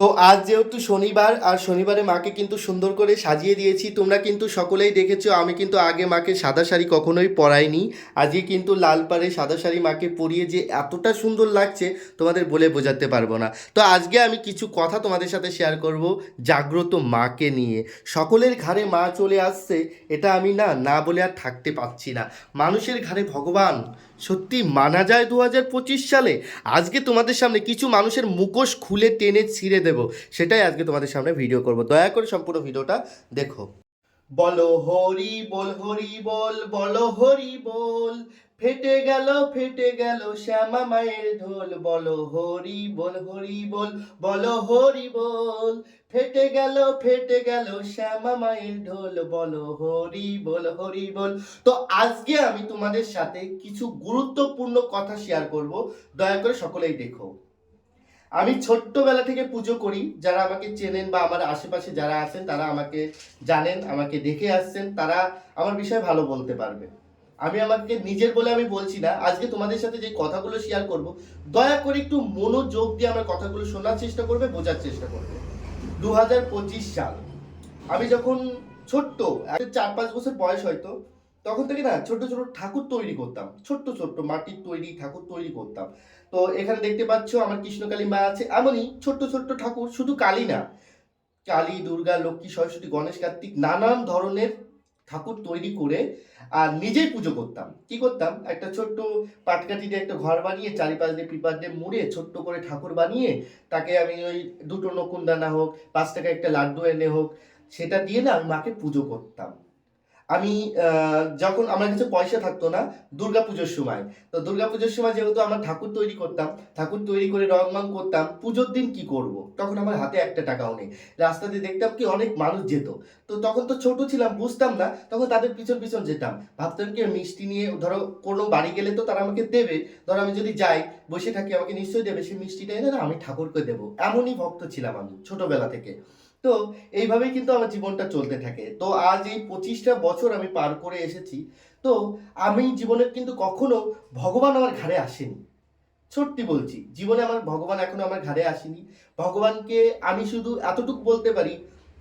তো আজ যেহেতু শনিবার, আর শনিবারে মাকে কিন্তু সুন্দর করে সাজিয়ে দিয়েছি, তোমরা কিন্তু সকলেই দেখেছ, আমি কিন্তু আগে মাকে সাদা শাড়ি কখনোই পরাইনি। আজকে কিন্তু লাল পাড়ে সাদা শাড়ি মাকে পরিয়ে যে এতটা সুন্দর লাগছে, তোমাদের বলে বোঝাতে পারব না। তো আজকে আমি কিছু কথা তোমাদের সাথে শেয়ার করব জাগ্রত মাকে নিয়ে। সকলের ঘাড়ে মা চলে আসছে, এটা আমি না না বলে আর থাকতে পারছি না। মানুষের ঘাড়ে ভগবান সত্যি মানা যায় দু পঁচিশ সালে? আজকে তোমাদের সামনে কিছু মানুষের মুখোশ খুলে টেনে ছিঁড়ে দেব। সেটাই আজকে তোমাদের সামনে ভিডিও করব। দয়া করে সম্পূর্ণ ভিডিওটা দেখো। বলো হরি বল হরি বল, বলো হরি বল। ফেটে গেল ফেটে গেল শ্যামা মায়ের ঢোল। বলো হরি বল হরি বল, বলো হরি বল। ফেটে গেল ফেটে গেল শ্যামা মায়ের ঢোল। বলো হরি বল হরি বল। তো আজকে আমি তোমাদের সাথে কিছু গুরুত্বপূর্ণ কথা শেয়ার করব। দয়া করে সকলেই দেখো। আমি ছোট্টবেলা থেকে পুজো করি। যারা আমাকে চেনেন বা আমার আশেপাশে যারা আছেন, তারা আমাকে জানেন, আমাকে দেখে আসছেন, তারা আমার বিষয়ে ভালো বলতে পারবে। আমি আমাকে নিজের বলে আমি বলছি না, আজকে তোমাদের সাথে যে কথাগুলো শেয়ার করব, দয়া করে একটু মনোযোগ দিয়ে আমার কথাগুলো শোনার চেষ্টা করবে, বোঝার চেষ্টা করবে। দু হাজার পঁচিশ সাল, আমি যখন ছোট্ট চার পাঁচ বছর বয়স হয়তো, তখন থেকে না ছোট ছোট ঠাকুর তৈরি করতাম, ছোট্ট ছোট্ট মাটির তৈরি, ঠাকুর তৈরি করতাম। তো এখানে দেখতে পাচ্ছ আমার কৃষ্ণকালী মা আছে, এমনই ছোট্ট ছোট্ট ঠাকুর, শুধু কালী না, কালী, দুর্গা, লক্ষ্মী, সরস্বতী, গণেশ, কার্তিক, নানান ধরনের ঠাকুর তৈরি করে, আর নিজেই পুজো করতাম। কি করতাম? একটা ছোট্ট পাটকাঠি দিয়ে একটা ঘর বানিয়ে, চারিপাশ দিয়ে পিপার দিয়ে মুড়ে ছোট্ট করে ঠাকুর বানিয়ে, তাকে আমি ওই দুটো নকুন দানা হোক, পাঁচ টাকা একটা লাড্ডু এনে হোক, সেটা দিয়ে না আমি মাকে পুজো করতাম। আমি যখন আমার কাছে পয়সা থাকতো না দুর্গা পুজোর সময়, তো দুর্গা পুজোর সময় যেহেতু আমার ঠাকুর তৈরি করতাম, ঠাকুর তৈরি করে রং করতাম, পুজোর দিন কি করব? তখন আমার হাতে একটা টাকাও নেই। রাস্তা দিয়ে দেখতাম কি অনেক মানুষ যেত। তো তখন তো ছোট ছিলাম, বুঝতাম না, তখন তাদের পিছন পিছন যেতাম। ভাবতাম কি, মিষ্টি নিয়ে, ধরো, কোনো বাড়ি গেলে তো তারা আমাকে দেবে। ধরো, আমি যদি যাই, বসে থাকি, আমাকে নিশ্চয়ই দেবে। সেই মিষ্টিটা এনে না আমি ঠাকুরকে দেবো। এমনই ভক্ত ছিলাম আমি ছোটবেলা থেকে। তো এইভাবেই কিন্তু আমার জীবনটা চলতে থাকে। তো আজ এই পঁচিশটা বছর আমি পার করে এসেছি। তো আমি জীবনে কিন্তু কখনো ভগবান আমার ঘাড়ে আসেনি। সত্যি বলছি, জীবনে আমার ভগবান এখনও আমার ঘাড়ে আসেনি। ভগবানকে আমি শুধু এতটুকু বলতে পারি,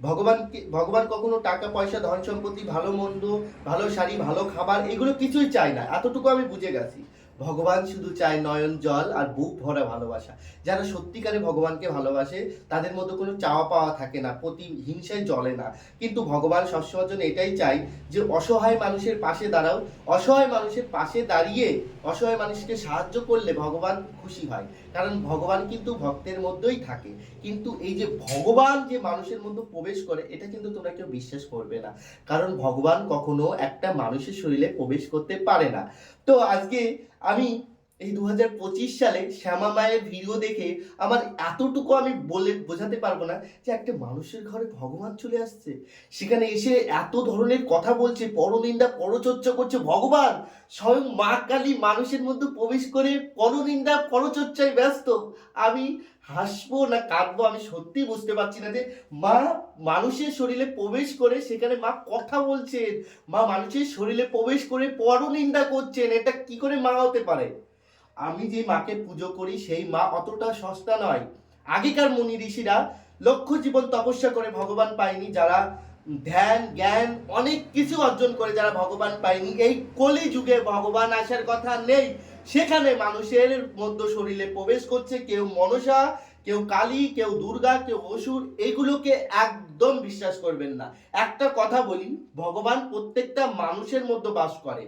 ভগবানকে, ভগবান কখনো টাকা, পয়সা ধন সম্পত্তি ভালো মন্দ, ভালো শাড়ি, ভালো খাবার, এগুলো কিছুই চায় না। এতটুকু আমি বুঝে গেছি। ভগবান শুধু চায় নয়ন, জল আর বুক ভরা ভালোবাসা। যারা সত্যিকারে ভগবানকে ভালোবাসে, তাদের মধ্যে কোনো চাওয়া পাওয়া থাকে না প্রতি হিংসায় জ্বলে না। কিন্তু ভগবান সবসময়ের জন্য এটাই চাই যে, অসহায় মানুষের পাশে দাঁড়াও। অসহায় মানুষের পাশে দাঁড়িয়ে অসহায় মানুষকে সাহায্য করলে ভগবান খুশি হয়। কারণ ভগবান কিন্তু ভক্তের মধ্যেই থাকে। কিন্তু এই যে ভগবান যে মানুষের মধ্যে প্রবেশ করে, এটা কিন্তু তোমরা কেউ বিশ্বাস করবে না। কারণ ভগবান কখনো একটা মানুষের শরীরে প্রবেশ করতে পারে না। তো আজকে আমি এই দু হাজার পঁচিশ সালে শ্যামা মায়ের ভিডিও দেখে আমার এতটুকু আমি বলে, বোঝাতে পারব না যে একটা মানুষের ঘরে ভগবান চলে আসছে। সেখানে এসে এত ধরনের কথা বলছে, পরনিন্দা, পরচর্চা করছে, ভগবান! স্বয়ং মা কালী মানুষের মধ্যে প্রবেশ করে পরনিন্দা, পরচর্চায় ব্যস্ত। আমি হাসবো না কাঁদবো, আমি সত্যি বুঝতে পারছি না যে মা মানুষের শরীরে প্রবেশ করে সেখানে মা কথা বলছেন। মা মানুষের শরীরে প্রবেশ করে পরনিন্দা করছেন। এটা কি করে মা হতে পারে? আমি যে মাকে পুজো করি, সেই মা অতটা সস্তা নয়। আগেকার মুনি ঋষিরা লক্ষ জীবন তপস্যা করে ভগবান পায়নি, যারা ধ্যান, জ্ঞান, অনেক কিছু অর্জন করে যারা ভগবান পায়নি। এই কলি যুগে ভগবান আসার কথা নেই। সেখানে মানুষের মধ্য শরীরে প্রবেশ করছে, কেউ মনসা, কেউ কালী, কেউ দুর্গা, কেউ অসুর, এগুলোকে একদম বিশ্বাস করবেন না। একটা কথা বলি, ভগবান প্রত্যেকটা মানুষের মধ্যে বাস করে।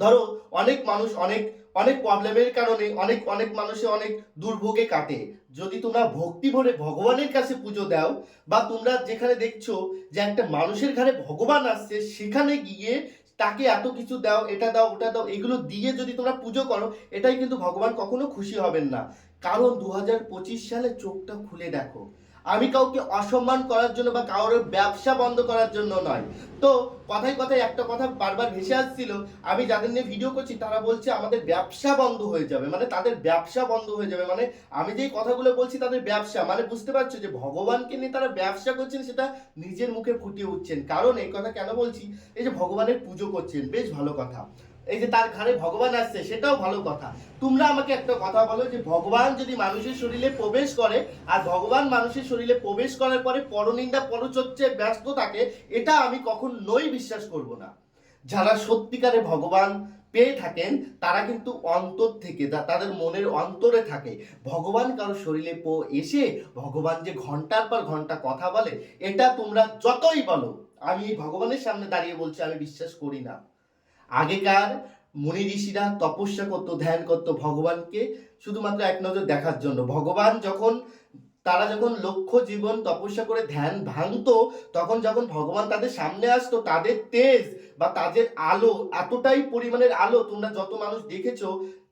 ধরো, অনেক মানুষ অনেক অনেক প্রবলেমের কারণে অনেক অনেক মানুষে অনেক দুর্ভোগে কাটে। যদি তোমরা ভক্তি ভরে ভগবানের কাছে পুজো দাও বা তোমরা যেখানে দেখছ যে একটা মানুষের ঘরে ভগবান আসছে, সেখানে গিয়ে তাকে এত কিছু দাও, এটা দাও, ওটা দাও, এগুলো দিয়ে যদি তোমরা পুজো করো, এটাই কিন্তু ভগবান কখনো খুশি হবেন না। কারণ দু হাজার পঁচিশ সালে চোখটা খুলে দেখো। আমি কাউকে অসম্মান করার জন্য বা কারোর ব্যবসা বন্ধ করার জন্য নয়। তো কথায় কথায় একটা কথা বারবার ভেসে আসছিল, আমি যাদের নিয়ে ভিডিও করছি, তারা বলছে আমাদের ব্যবসা বন্ধ হয়ে যাবে। মানে তাদের ব্যবসা বন্ধ হয়ে যাবে। মানে আমি যেই কথাগুলো বলছি, তাদের ব্যবসা। মানে বুঝতে পারছ যে ভগবানকে নিয়ে তারা ব্যবসা করছেন, সেটা নিজের মুখে ফুটিয়ে উঠছেন। কারণ এই কথা কেন বলছি? এই যে ভগবানের পুজো করছেন, বেশ ভালো কথা। এই যে তার ঘরে ভগবান আসছে, সেটাও ভালো কথা। তোমরা আমাকে একটা কথা বলো যে, ভগবান যদি মানুষের শরীরে প্রবেশ করে, আর ভগবান মানুষের শরীরে প্রবেশ করার পরে পরনিন্দা পরচর্চে ব্যস্ত থাকে, এটা আমি কখনোই বিশ্বাস করব না। যারা সত্যিকারে ভগবান পেয়ে থাকেন, তারা কিন্তু অন্তর থেকে তাদের মনের অন্তরে থাকে। ভগবান কারও শরীরে পো এসে, ভগবান যে ঘণ্টার পর ঘণ্টা কথা বলে, এটা তোমরা যতই বলো, আমি ভগবানের সামনে দাঁড়িয়ে বলছি, আমি বিশ্বাস করি না। আগেকার মুনি ঋষিরা তপস্যা করতো, ধ্যান করতো ভগবানকে, শুধুমাত্র এক নজর দেখার জন্য। ভগবান যখন, তারা যখন লক্ষ্য জীবন তপস্যা করে ধ্যান ভাঙতো, তখন যখন ভগবান তাদের সামনে আসতো, তাদের তেজ বা তাদের আলো এতটাই পরিমাণের আলো, তোমরা যত মানুষ দেখেছ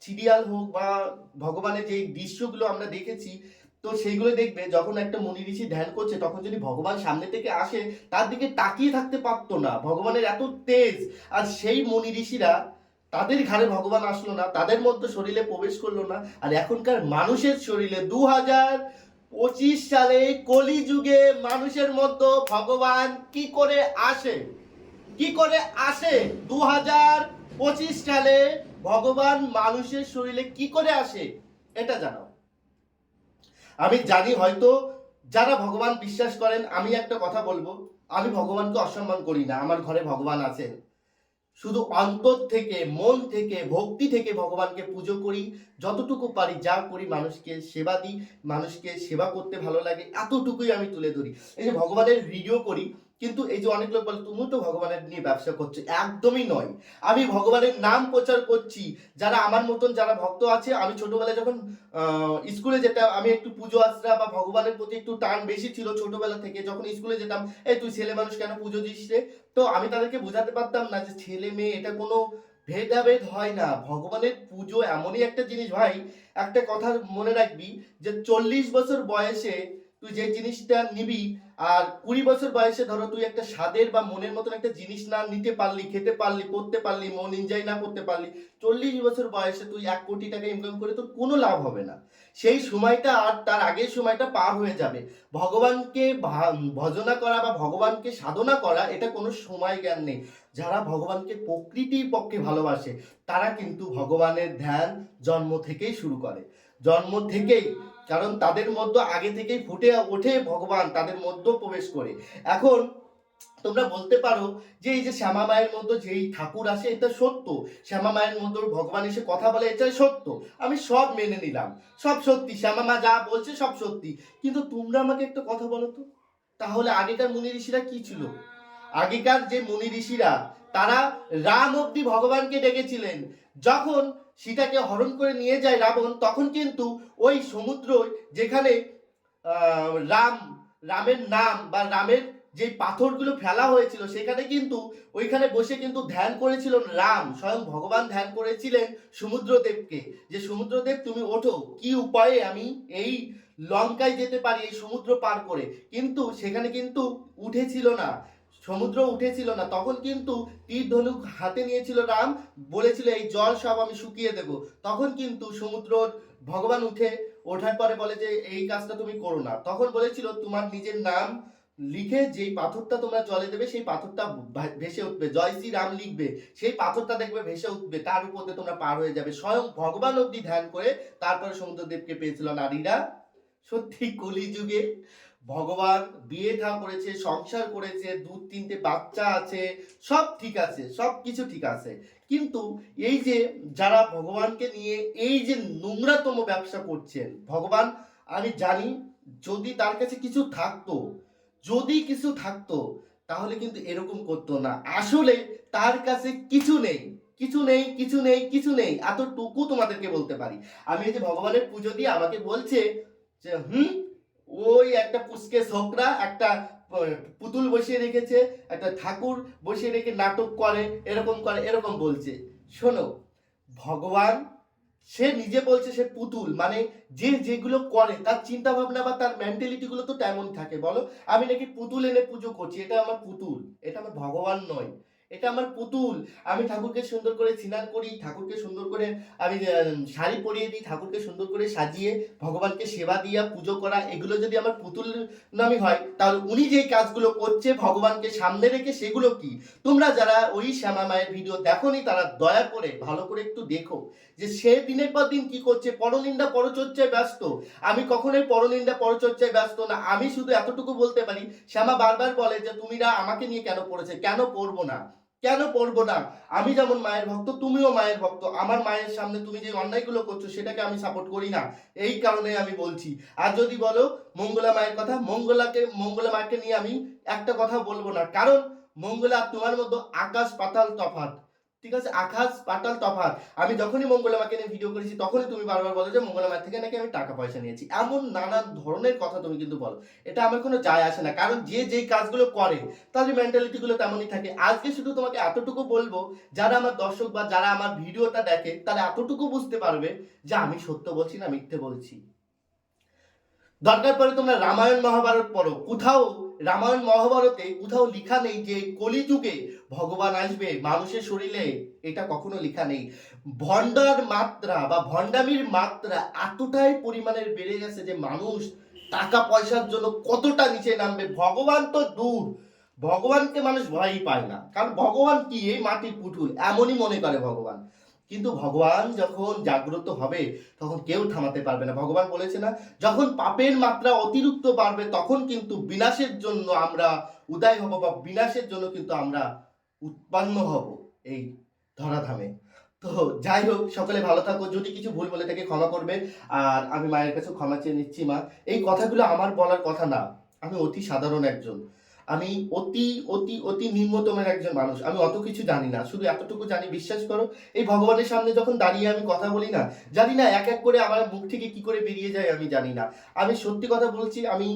সিরিয়াল হোক বা ভগবানের যে দৃশ্যগুলো আমরা দেখেছি তো সেইগুলো দেখবে যখন একটা মুনি ঋষি ধ্যান করছে, তখন যদি ভগবান সামনে থেকে আসে, তার দিকে তাকিয়ে থাকতে পারতো না। ভগবানের এত তেজ। আর সেই মুনি ঋষিরা তাদের ঘাড়ে ভগবান আসলো না, তাদের মধ্যে শরীরে প্রবেশ করল না। আর এখনকার মানুষের শরীরে দু হাজার পঁচিশ সালে কলিযুগে মানুষের মধ্যে ভগবান কি করে আসে? কি করে আসে? দু হাজার পঁচিশ সালে ভগবান মানুষের শরীরে কি করে আসে? এটা জানাও। আমি জানি হয়তো যারা ভগবান বিশ্বাস করেন, আমি একটা কথা বলব, আমি ভগবানকে অসম্মান করি না, আমার ঘরে ভগবান আছেন। শুধু অন্তর থেকে, মন থেকে, ভক্তি থেকে ভগবানকে পুজো করি, যতটুকু পারি, যা করি, মানুষকে সেবা দিই, মানুষকে সেবা করতে ভালো লাগে, এতটুকুই আমি তুলে ধরি। এই যে ভগবানের ভিডিও করি কিন্তু এই যে অনেক লোক বলে, তুমি তো ভগবানের নিয়ে ব্যবসা করছ। একদমই নয়। আমি ভগবানের নাম প্রচার করছি। যারা আমার মতন যারা ভক্ত আছে, আমি ছোটবেলায় যখন স্কুলে যেতাম, আমি একটু পুজো আশ্রা বা ভগবানের প্রতি একটু টান বেশি ছিল ছোটবেলা থেকে। যখন স্কুলে যেতাম, এই, তুই ছেলে মানুষ কেন পুজো দিস রে? তো আমি তাদেরকে বোঝাতে পারতাম না যে ছেলে মেয়ে, এটা কোনো ভেদাভেদ হয় না। ভগবানের পুজো এমনই একটা জিনিস ভাই, একটা কথা মনে রাখবি যে চল্লিশ বছর বয়সে তুই যে জিনিসটা নিবি, আর কুড়ি বছর বয়সে ধরো তুই একটা স্বাদের বা মনের মতন একটা জিনিস না নিতে পারলি, খেতে পারলি, পড়তে পারলি, মন এনজয় না করতে পারলি, চল্লিশ বছর বয়সে তুই এক কোটি টাকা ইনকাম করে তোর কোনো লাভ হবে না। সেই সময়টা আর তার আগের সময়টা পার হয়ে যাবে। ভগবানকে ভজনা করা বা ভগবানকে সাধনা করা, এটা কোনো সময় জ্ঞান নেই। যারা ভগবানকে প্রকৃতির পক্ষে ভালোবাসে, তারা কিন্তু ভগবানের ধ্যান জন্ম থেকেই শুরু করে। জন্ম থেকেই কারণ তাদের মধ্যে আগে থেকেই ফুটে ওঠে ভগবান, তাদের মধ্যে প্রবেশ করে। এখন তোমরা বলতে পারো যে এই যে শ্যামা মায়ের মধ্যে যেই ঠাকুর আসে, এটা সত্য? শ্যামা মায়ের মধ্যে ভগবান এসে কথা বলে, এটা সত্য? আমি সব মেনে নিলাম। সব সত্যি, শ্যামা মা যা বলছে সব সত্যি। কিন্তু তোমরা আমাকে একটা কথা বলো তো? তাহলে আগেকার মুনি ঋষিরা কি ছিল? আগেকার যে মুনি ঋষিরা, তারা রাম অব্দি ভগবানকে ডেকেছিলেন। যখন সীতাকে হরণ করে নিয়ে যায় রাবণ, তখন কিন্তু ওই সমুদ্র যেখানে রাম, রামের নাম বা রামের যে পাথরগুলো ফেলা হয়েছিল, সেখানে কিন্তু ওইখানে বসে কিন্তু ধ্যান করেছিল রাম, স্বয়ং ভগবান ধ্যান করেছিলেন সমুদ্রদেবকে। যে সমুদ্রদেব, তুমি ওঠো, কি উপায়ে আমি এই লঙ্কায় যেতে পারি, এই সমুদ্র পার করে? কিন্তু সেখানে কিন্তু উঠেছিল না। সমুদ্র উঠেছিল না, তখন কিন্তু তীর ধনুক হাতে নিয়েছিল রাম, বলেছিল, এই জল সব আমি শুকিয়ে দেব। তখন কিন্তু সমুদ্র ভগবান উঠে ওঠার পরে বলে যে, এই কাজটা তুমি করো না। তখন বলেছিল, তোমার নিজের নাম লিখে যেই পাথরটা তোমরা জলে দেবে, সেই পাথরটা ভেসে উঠবে। জয় শ্রী রাম লিখবে, সেই পাথরটা দেখবে ভেসে উঠবে, তার উপর দিয়ে তোমরা পার হয়ে যাবে। স্বয়ং ভগবান অব্দি ধ্যান করে তারপরে সমুদ্রদেবকে পেয়েছিল নারীরা। সত্যি কলিযুগে ভগবান বিয়ে থা করেছে, সংসার করেছে দু তিনটে বাচ্চা আছে, সব ঠিক আছে, সব কিছু ঠিক আছে। কিন্তু এই যে যারা ভগবানকে নিয়ে এই যে নোংরাতম ব্যবসা করছেন, ভগবান, আমি জানি যদি তার কাছে কিছু থাকতো, যদি কিছু থাকতো, তাহলে কিন্তু এরকম করতো না। আসলে তার কাছে কিছু নেই কিছু নেই কিছু নেই কিছু নেই, এতটুকু তোমাদেরকে বলতে পারি। আমি এই যে ভগবানের পুজো দিয়ে আমাকে বলছে যে, হুম ওই একটা পুচকে ছোকরা একটা পুতুল বসিয়ে রেখেছে, একটা ঠাকুর বসিয়ে রেখে নাটক করে, এরকম করে, এরকম বলছে। শোনো, ভগবান, সে নিজে বলছে সে পুতুল মানে যে যেগুলো করে, তার চিন্তা ভাবনা বা তার মেন্টালিটি গুলো তো তেমন থাকে, বলো? আমি নাকি পুতুল এনে পুজো করছি, এটা আমার পুতুল, এটা আমার ভগবান নয়। এটা আমার পুতুল। আমি ঠাকুরকে সুন্দর করে সিনার করি, ঠাকুরকে সুন্দর করে আমি শাড়ি পরিয়ে দিই, ঠাকুরকে সুন্দর করে সাজিয়ে ভগবানকে সেবা দিয়া, পুজো করা, এগুলো যদি আমার পুতুল নামই হয়, তাহলে উনি যেই কাজগুলো করছে, ভগবানকে সামনে রেখে সেগুলো কি? তোমরা যারা ওই শ্যামা মায়ের ভিডিও দেখোনি, তারা দয়া করে, ভালো করে একটু দেখো যে সে দিনের পর দিন কি করছে, পরনিন্দা পরচর্চায় ব্যস্ত। আমি কখনোই পরনিন্দা পরচর্চায় ব্যস্ত না, আমি শুধু এতটুকু বলতে পারি, শ্যামা বারবার বলে যে, তুমিরা আমাকে নিয়ে কেন পড়েছে? কেন পড়ব না? কেন পড়ব না? আমি যেমন মায়ের ভক্ত, তুমিও মায়ের ভক্ত। আমার মায়ের সামনে তুমি যে অন্যায়গুলো করছ, সেটাকে আমি সাপোর্ট করি না। এই কারণে আমি বলছি। আর যদি বলো মঙ্গলা মায়ের কথা, মঙ্গলাকে, মঙ্গলা মাকে নিয়ে আমি একটা কথা বলব না। কারণ মঙ্গলা তোমার মধ্যে আকাশ পাতাল তফাৎ। ঠিক আছে? আকাশ, পাতাল তফাৎ। আমি যখনই মঙ্গলা মাকে নিয়ে ভিডিও করেছি, তখনই তুমি বারবার বলো যে, মঙ্গলা মায়ের থেকে নাকি আমি টাকা পয়সা নিয়েছি। এমন নানা ধরনের কথা তুমি কিন্তু বলো। এটা আমার কোনো যায় আসে না। কারণ যে যেই কাজগুলো করে তাদের মেন্টালিটি গুলো তেমনই থাকে। আজকে শুধু তোমাকে এতটুকু বলব, যারা আমার দর্শক বা যারা আমার ভিডিওটা দেখে, তারা এতটুকু বুঝতে পারবে যে আমি সত্য বলছি না মিথ্যে বলছি। দরকার পড়ে তোমরা রামায়ণ মহাভারত পড়ো। কোথাও রামায়ণ মহাভারতে কোথাও লেখা নেই যে কলিযুগে ভগবান আসবে মানুষের শরীরে। এটা কখনো লেখা নেই। ভণ্ডার মাত্রা বা ভণ্ডামির মাত্রা এতটাই পরিমাণের বেড়ে গেছে যে মানুষ টাকা পয়সার জন্য কতটা নিচে নামবে। ভগবান তো দূর। ভগবানকে মানুষ ভয়ই পায় না। কারণ ভগবান কি? এই মাটির পুতুল। এমনই মনে করে ভগবান। কিন্তু ভগবান যখন জাগ্রত হবে, তখন কেউ থামাতে পারবে না। ভগবান বলেছে না, যখন পাপের মাত্রা অতিরিক্ত বাড়বে, তখন কিন্তু বিনাশের জন্য আমরা উদয় হব বা বিনাশের জন্য কিন্তু আমরা উৎপন্ন হব এই ধরাধামে। তো যাই হোক, সকলে ভালো থাকো। যদি কিছু ভুল বলে থাকে ক্ষমা করবে। আর আমি মায়ের কাছে ক্ষমা চেয়ে নিচ্ছি মা। এই কথাগুলো আমার বলার কথা না। আমি অতি সাধারণ একজন। আমি অতি অতি অতি নিম্নতমের একজন মানুষ। আমি অত কিছু জানি না। শুধু এতটুকু জানি, বিশ্বাস করো, এই ভগবানের সামনে যখন দাঁড়িয়ে আমি কথা বলি না, জানি না এক এক করে আমার মুখ থেকে কি করে বেরিয়ে যায় আমি জানি না। আমি সত্যি কথা বলছি, আমি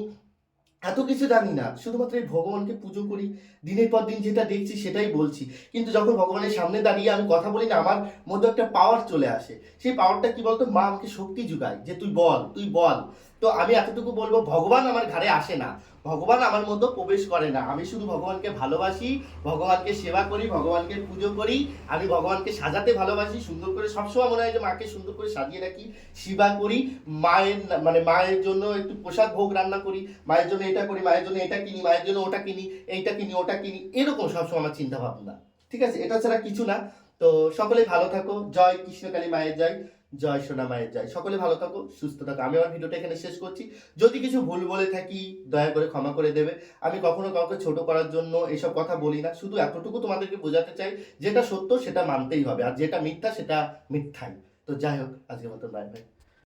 এত কিছু জানি না। শুধুমাত্র এই ভগবানকে পুজো করি, দিনের পর দিন যেটা দেখছি সেটাই বলছি। কিন্তু যখন ভগবানের সামনে দাঁড়িয়ে আমি কথা বলি না, আমার মধ্যে একটা পাওয়ার চলে আসে। সেই পাওয়ারটা কি বলতো? মা আমাকে শক্তি যোগায় যে তুই বল তুই বল। তো আমি এতটুকু বলব, ভগবান আমার ঘরে আসে না। ভগবান আমার মধ্যে প্রবেশ করে না। আমি শুধু ভগবানকে ভালোবাসি, ভগবানকে সেবা করি, ভগবানকে পুজো করি। আমি ভগবানকে সাজাতে ভালোবাসি, সুন্দর করে সবসময় মনে হয় যে মাকে সুন্দর করে সাজিয়ে রাখি, সেবা করি। মায়ের মানে মায়ের জন্য একটু প্রসাদ ভোগ রান্না করি। মায়ের জন্য এটা করি, মায়ের জন্য এটা কিনি, মায়ের জন্য ওটা কিনি, এইটা কিনি, ওটা কিনি, এরকম সবসময় আমার চিন্তা ভাবনা ঠিক আছে? এটা ছাড়া কিছু না। তো সকলে ভালো থাকো। জয় কৃষ্ণকালী মায়ের জয়। জয় সোনা মায়ের জয়। সকলে ভালো থাকো, সুস্থ থাকো। আমি আমার ভিডিওটা এখানে শেষ করছি। যদি কিছু ভুল বলে থাকি, দয়া করে ক্ষমা করে দেবে। আমি কখনো কাউকে ছোট করার জন্য এসব কথা বলি না। শুধু এতটুকু তোমাদেরকে বোঝাতে চাই, যেটা সত্য সেটা মানতেই হবে। আর যেটা মিথ্যা, সেটা মিথ্যাই। তো যাই হোক, আজকের মতো বাই বাই